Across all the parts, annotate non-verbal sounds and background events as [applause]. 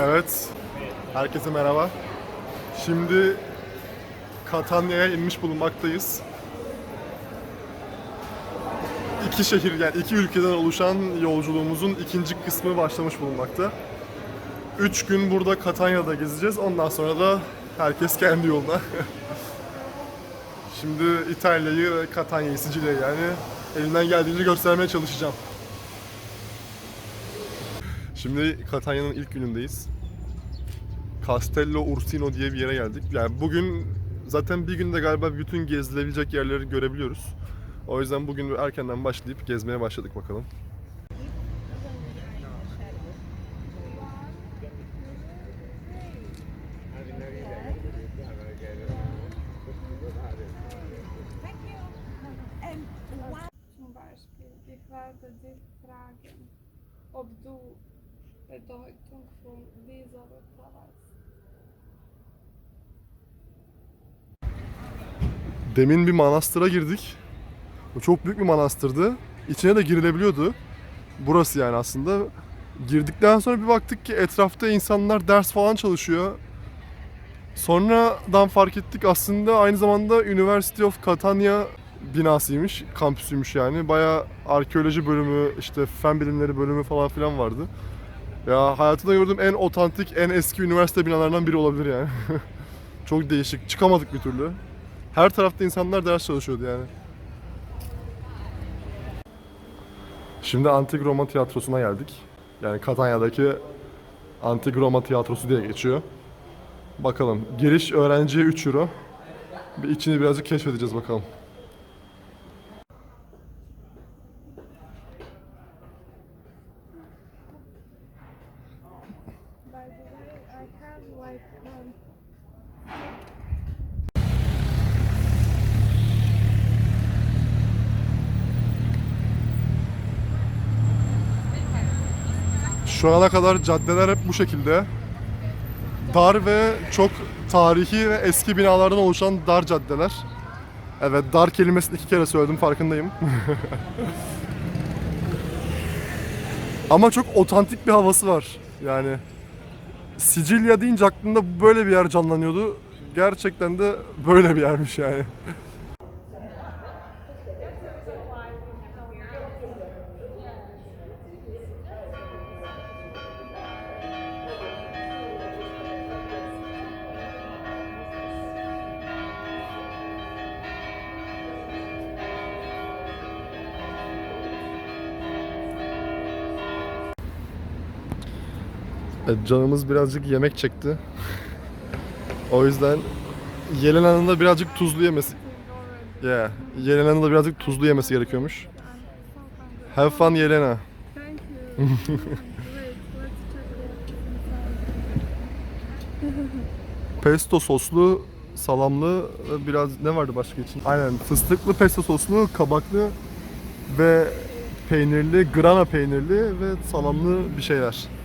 Evet. Herkese merhaba. Şimdi Katanya'ya inmiş bulunmaktayız. İki şehir yani iki ülkeden oluşan yolculuğumuzun ikinci kısmı başlamış bulunmakta. Üç gün burada Katanya'da gezeceğiz. Ondan sonra da herkes kendi yoluna. [laughs] Şimdi İtalya'yı ve Katanya'yı, Sicilya'yı yani elimden geldiğince göstermeye çalışacağım. Şimdi Katanya'nın ilk günündeyiz. Castello Ursino diye bir yere geldik. Yani bugün zaten bir günde galiba bütün gezilebilecek yerleri görebiliyoruz. O yüzden bugün erkenden başlayıp gezmeye başladık bakalım. Von dieser Wörter weißt. Demin bir manastıra girdik. O çok büyük bir manastırdı. İçine de girilebiliyordu. Burası yani aslında. Girdikten sonra bir baktık ki etrafta insanlar ders falan çalışıyor. Sonradan fark ettik aslında aynı zamanda University of Catania binasıymış, kampüsüymüş yani. Bayağı arkeoloji bölümü, işte fen bilimleri bölümü falan filan vardı. Ya hayatımda gördüğüm en otantik, en eski üniversite binalarından biri olabilir yani. [laughs] Çok değişik. Çıkamadık bir türlü. Her tarafta insanlar ders çalışıyordu yani. Şimdi Antik Roma Tiyatrosu'na geldik. Yani Katanya'daki Antik Roma Tiyatrosu diye geçiyor. Bakalım. Giriş öğrenciye 3 euro. Bir içini birazcık keşfedeceğiz bakalım. By the way, I have like um, Şu ana kadar caddeler hep bu şekilde. Dar ve çok tarihi ve eski binalardan oluşan dar caddeler. Evet dar kelimesini iki kere söyledim farkındayım. [laughs] Ama çok otantik bir havası var. Yani Sicilya deyince aklımda böyle bir yer canlanıyordu. Gerçekten de böyle bir yermiş yani. Canımız birazcık yemek çekti. o yüzden Yelena'nın da birazcık tuzlu yemesi... Yeah, Yelena'nın da birazcık tuzlu yemesi gerekiyormuş. Have fun Yelena. Thank you. [laughs] Pesto soslu, salamlı, biraz ne vardı başka için? Aynen fıstıklı pesto soslu, kabaklı ve peynirli, grana peynirli ve salamlı bir şeyler.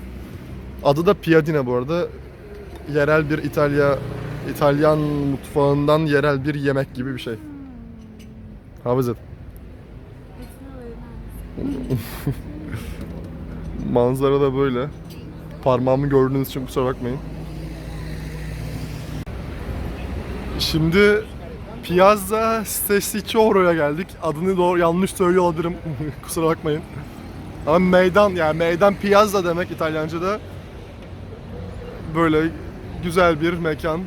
Adı da piadina bu arada. Yerel bir İtalya İtalyan mutfağından yerel bir yemek gibi bir şey. How is it? [laughs] Manzara da böyle. Parmağımı gördüğünüz için kusura bakmayın. Şimdi Piazza Stesicoro'ya geldik. Adını doğru yanlış söylüyor olabilirim. [laughs] kusura bakmayın. Ama meydan yani meydan piazza demek İtalyanca'da. Böyle güzel bir mekan.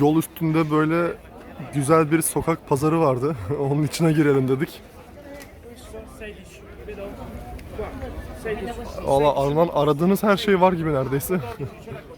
Yol üstünde böyle güzel bir sokak pazarı vardı. [laughs] Onun içine girelim dedik. Allah Alman aradığınız her şey var gibi neredeyse. [laughs]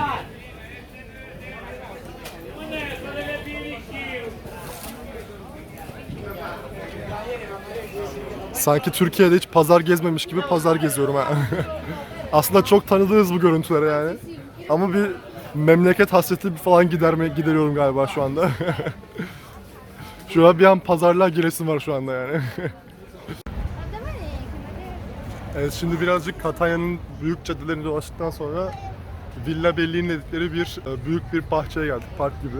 Sanki Türkiye'de hiç pazar gezmemiş gibi pazar geziyorum ha. [laughs] Aslında çok tanıdığız bu görüntülere yani. Ama bir memleket hasreti falan giderme gideriyorum galiba şu anda. [laughs] şu an bir an pazarlığa giresim var şu anda yani. [laughs] evet şimdi birazcık Katanya'nın büyük caddelerini dolaştıktan sonra Villa Belli'nin dedikleri bir e, büyük bir bahçeye geldik, park gibi.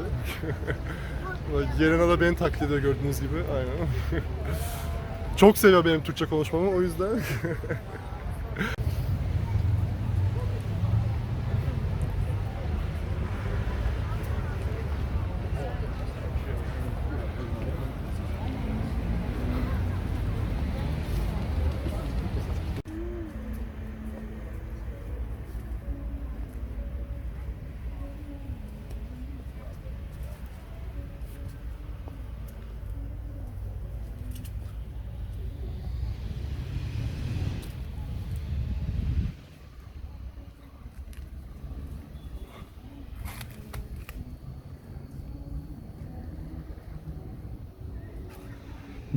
Yerine da beni taklit ediyor gördüğünüz gibi. Aynen. Çok seviyor benim Türkçe konuşmamı o yüzden. [laughs]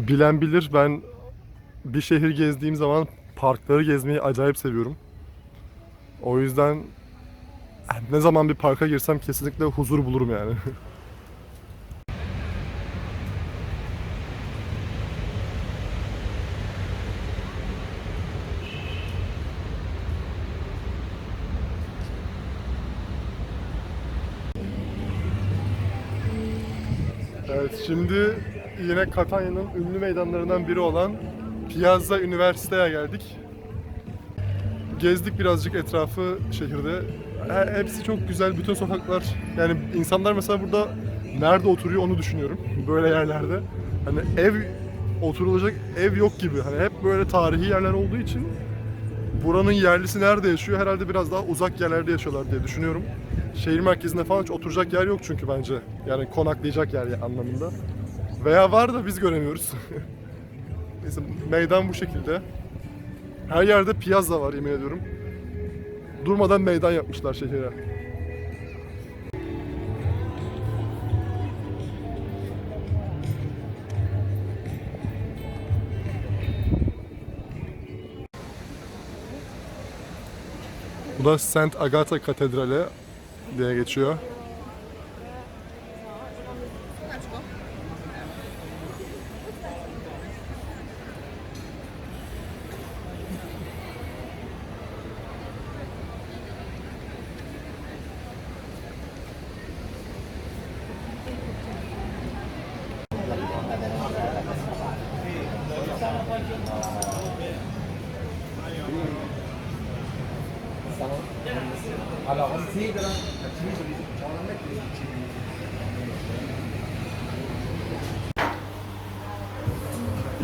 Bilen bilir ben bir şehir gezdiğim zaman parkları gezmeyi acayip seviyorum. O yüzden ne zaman bir parka girsem kesinlikle huzur bulurum yani. [laughs] Evet şimdi yine Katanya'nın ünlü meydanlarından biri olan Piazza Üniversite'ye geldik. Gezdik birazcık etrafı şehirde. He- Hepsi çok güzel, bütün sokaklar. Yani insanlar mesela burada nerede oturuyor onu düşünüyorum. Böyle yerlerde. Hani ev oturulacak ev yok gibi. Hani hep böyle tarihi yerler olduğu için buranın yerlisi nerede yaşıyor? Herhalde biraz daha uzak yerlerde yaşıyorlar diye düşünüyorum. Şehir merkezinde falan hiç oturacak yer yok çünkü bence. Yani konaklayacak yer anlamında. Veya var da biz göremiyoruz. [laughs] Neyse meydan bu şekilde. Her yerde piyazza var yemin ediyorum. Durmadan meydan yapmışlar şehire. Bu da Saint Agatha Katedrali diye geçiyor.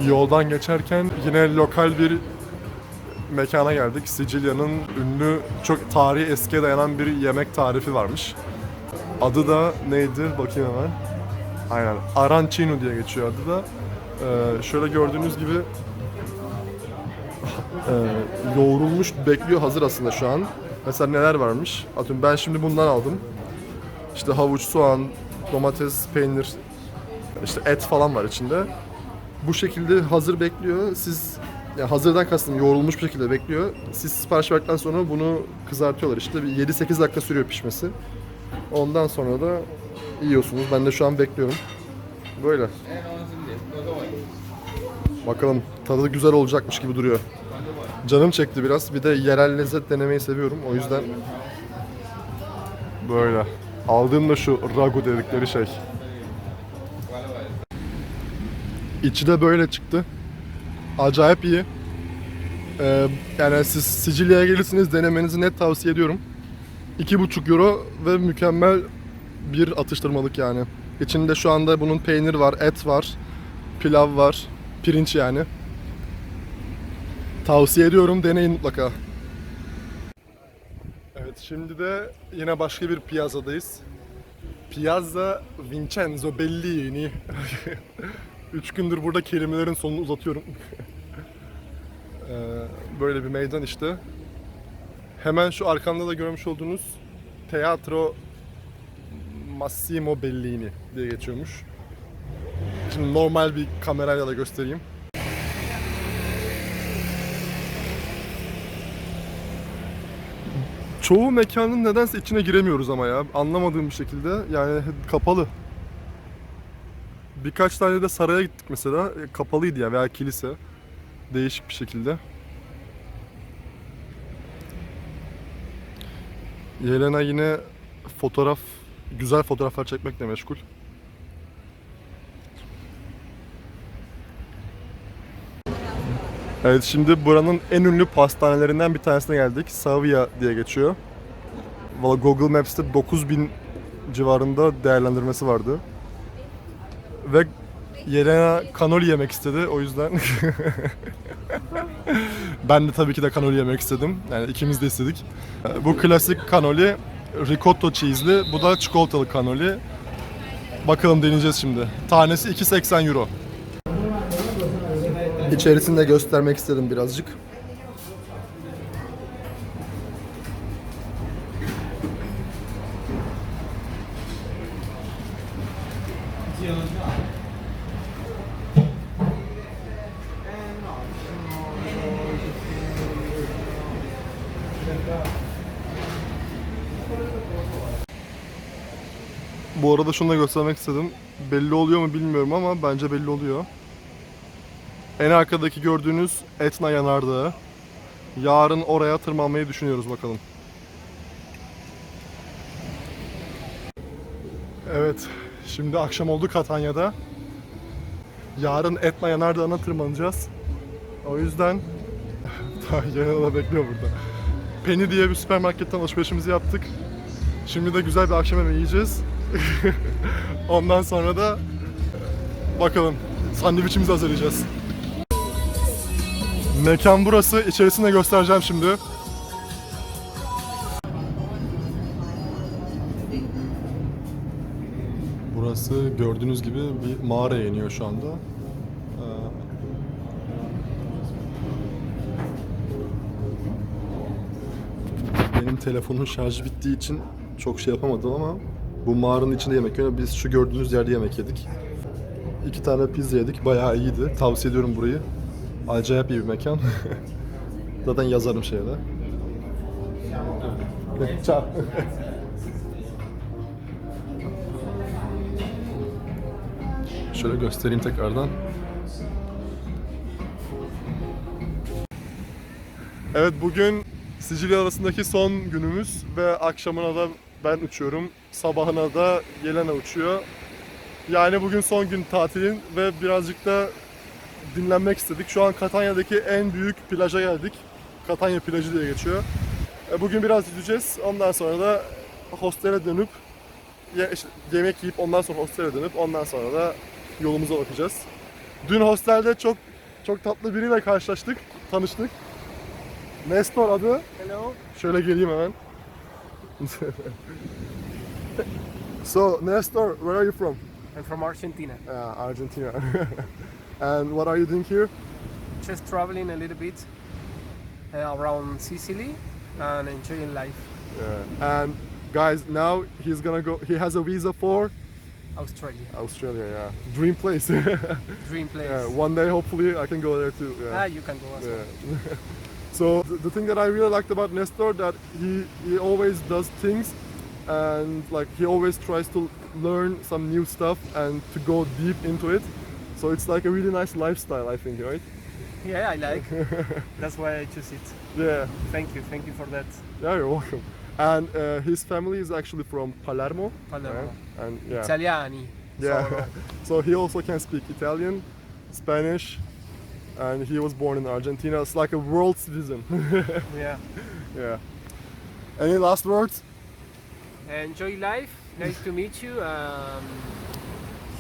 Yoldan geçerken yine lokal bir mekana geldik. Sicilya'nın ünlü, çok tarihi eskiye dayanan bir yemek tarifi varmış. Adı da neydi? Bakayım hemen. Aynen. Arancino diye geçiyor adı da. Ee, şöyle gördüğünüz gibi [laughs] e, yoğrulmuş bekliyor hazır aslında şu an. Mesela neler varmış? Atıyorum ben şimdi bundan aldım. İşte havuç, soğan, domates, peynir, işte et falan var içinde. Bu şekilde hazır bekliyor. Siz yani hazırdan kastım yoğrulmuş bir şekilde bekliyor. Siz sipariş verdikten sonra bunu kızartıyorlar. İşte bir 7-8 dakika sürüyor pişmesi. Ondan sonra da yiyorsunuz. Ben de şu an bekliyorum. Böyle. Bakalım tadı güzel olacakmış gibi duruyor. Canım çekti biraz. Bir de yerel lezzet denemeyi seviyorum. O yüzden böyle. Aldığım da şu ragu dedikleri şey. İçi de böyle çıktı. Acayip iyi. Ee, yani siz Sicilya'ya gelirsiniz denemenizi net tavsiye ediyorum. 2,5 euro ve mükemmel bir atıştırmalık yani. İçinde şu anda bunun peynir var, et var, pilav var, pirinç yani. Tavsiye ediyorum, deneyin mutlaka. Evet, şimdi de yine başka bir piyazadayız. Piazza Vincenzo Bellini. [laughs] Üç gündür burada kelimelerin sonunu uzatıyorum. [laughs] Ee, Böyle bir meydan işte. Hemen şu arkamda da görmüş olduğunuz Teatro Massimo Bellini diye geçiyormuş. Şimdi normal bir kamerayla da göstereyim. Çoğu mekanın nedense içine giremiyoruz ama ya. Anlamadığım bir şekilde. Yani kapalı. Birkaç tane de saraya gittik mesela. E, Kapalıydı ya veya kilise. Değişik bir şekilde. Yelena yine fotoğraf, güzel fotoğraflar çekmekle meşgul. Evet şimdi buranın en ünlü pastanelerinden bir tanesine geldik. Savia diye geçiyor. Valla Google Maps'te 9000 civarında değerlendirmesi vardı. Ve Yelena kanoli yemek istedi o yüzden. [laughs] ben de tabii ki de kanoli yemek istedim. Yani ikimiz de istedik. Bu klasik kanoli ricotta cheese'li, bu da çikolatalı kanoli. Bakalım deneyeceğiz şimdi. Tanesi 2.80 euro. İçerisini de göstermek istedim birazcık. Bu arada şunu da göstermek istedim. Belli oluyor mu bilmiyorum ama bence belli oluyor. En arkadaki gördüğünüz Etna Yanardağı. Yarın oraya tırmanmayı düşünüyoruz bakalım. Evet, şimdi akşam oldu Katanya'da. Yarın Etna Yanardağı'na tırmanacağız. O yüzden [laughs] da bekliyor burada. Penny diye bir süpermarketten alışverişimizi yaptık. Şimdi de güzel bir akşam yemeği yiyeceğiz. [laughs] Ondan sonra da bakalım sandviçimizi hazırlayacağız. Mekan burası. İçerisini de göstereceğim şimdi. Burası gördüğünüz gibi bir mağaraya iniyor şu anda. Ee, Benim telefonun şarjı bittiği için çok şey yapamadım ama bu mağaranın içinde yemek yiyor. Biz şu gördüğünüz yerde yemek yedik. İki tane pizza yedik. Bayağı iyiydi. Tavsiye ediyorum burayı. Acayip bir mekan. [laughs] Zaten yazarım şeyde. [laughs] Ciao. [laughs] Şöyle göstereyim tekrardan. Evet bugün Sicilya arasındaki son günümüz ve akşamına da ben uçuyorum. Sabahına da Yelena uçuyor. Yani bugün son gün tatilin ve birazcık da dinlenmek istedik. Şu an Katanya'daki en büyük plaja geldik. Katanya plajı diye geçiyor. E, Bugün biraz yüzeceğiz. Ondan sonra da hostele dönüp yemek yiyip ondan sonra hostele dönüp ondan sonra da yolumuza bakacağız. Dün hostelde çok çok tatlı biriyle karşılaştık, tanıştık. Nestor adı. Hello, Şöyle geleyim hemen. [laughs] so, Nestor, where are you from? I'm from Argentina. Uh, Argentina. [laughs] and what are you doing here? Just traveling a little bit uh, around Sicily and enjoying life. Yeah. And guys, now he's gonna go. He has a visa for Australia, Australia. Yeah, dream place. [laughs] dream place. yeah, one day hopefully I can go there too. Ah, Yeah. you can go as well. yeah. [laughs] so the, the thing that I really liked about Nestor that he he always does things, and like he always tries to learn some new stuff and to go deep into it. So it's like a really nice lifestyle, I think, right? Yeah, I like. [laughs] That's why I choose it. Yeah. Thank you, thank you for that. Yeah, you're welcome. And uh, his family is actually from Palermo. Palermo. And yeah. Italiani. Yeah. So, [laughs] so he also can speak Italian, Spanish, and he was born in Argentina. It's like a world citizen. [laughs] yeah. yeah. Any last words? Enjoy life. Nice to meet you. Um,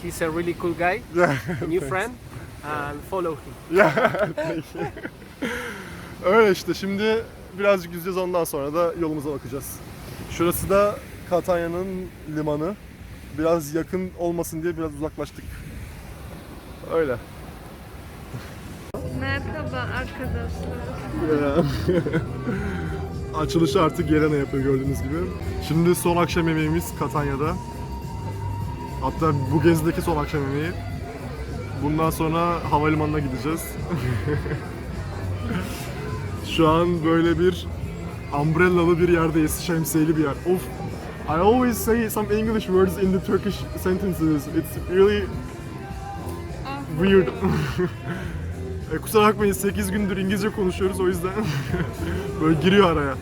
he's a really cool guy, [laughs] Yeah. a new friend, and follow him. Yeah. Öyle işte şimdi birazcık yüzeceğiz ondan sonra da yolumuza bakacağız. Şurası da Katanya'nın limanı. Biraz yakın olmasın diye biraz uzaklaştık. Öyle. Merhaba arkadaşlar. [laughs] Açılışı artık Yelena yapıyor gördüğünüz gibi. Şimdi son akşam yemeğimiz Katanya'da. Hatta bu gezideki son akşam yemeği. Bundan sonra havalimanına gideceğiz. [laughs] Şu an böyle bir Umbrellalı bir yerdeyiz, şemsiyeli bir yer. Of. I always say some English words in the Turkish sentences. It's really weird. [laughs] e, kusura bakmayın 8 gündür İngilizce konuşuyoruz o yüzden [laughs] böyle giriyor araya.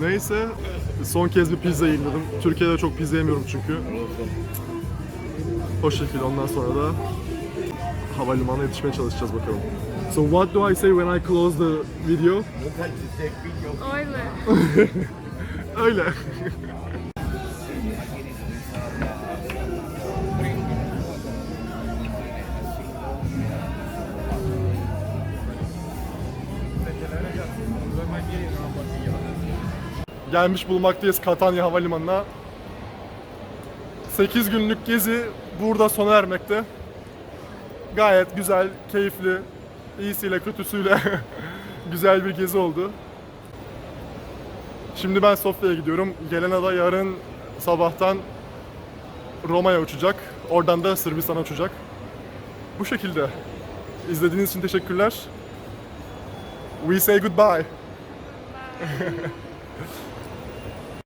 Neyse son kez bir pizza dedim. Türkiye'de çok pizza yemiyorum çünkü. O şekilde ondan sonra da havalimanına yetişmeye çalışacağız bakalım. So what do I say when I close the video? Öyle. [laughs] Öyle. Gelmiş bulunmaktayız Katanya Havalimanı'na. 8 günlük gezi burada sona ermekte. Gayet güzel, keyifli, iyisiyle kötüsüyle [laughs] güzel bir gezi oldu. Şimdi ben Sofya'ya gidiyorum. Gelena da yarın sabahtan Roma'ya uçacak. Oradan da Sırbistan'a uçacak. Bu şekilde. İzlediğiniz için teşekkürler. We say goodbye. [laughs]